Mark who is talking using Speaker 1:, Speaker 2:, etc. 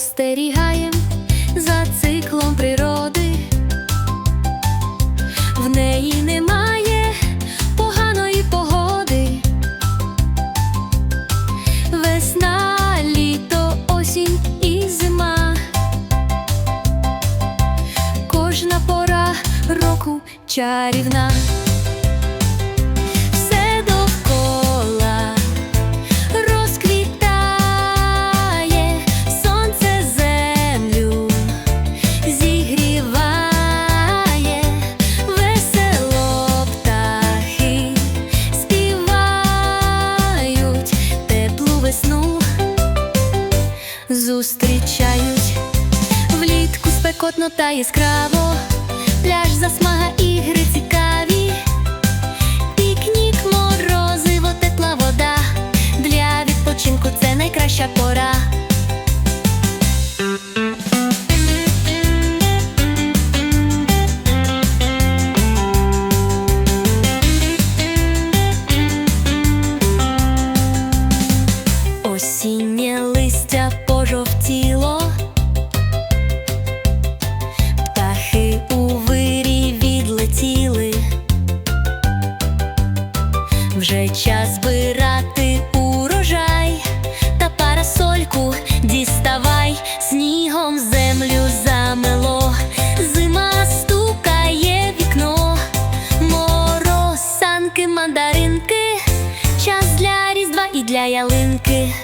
Speaker 1: спостерігаєм за циклом природи, в неї немає поганої погоди, весна, літо, осінь і зима. Кожна пора року чарівна. Зустрічають влітку спекотно та яскраво, пляж засмага ігри цікаві, пікнік, морозиво, тепла вода. Для відпочинку це найкраща пора. Осіннє листя пожовтіло, птахи у вирі відлетіли, вже час збирати урожай. Та парасольку діставай снігом землю замело, зима стукає вікно, мороз, санки, мандаринки, час для різдва і для ялинки.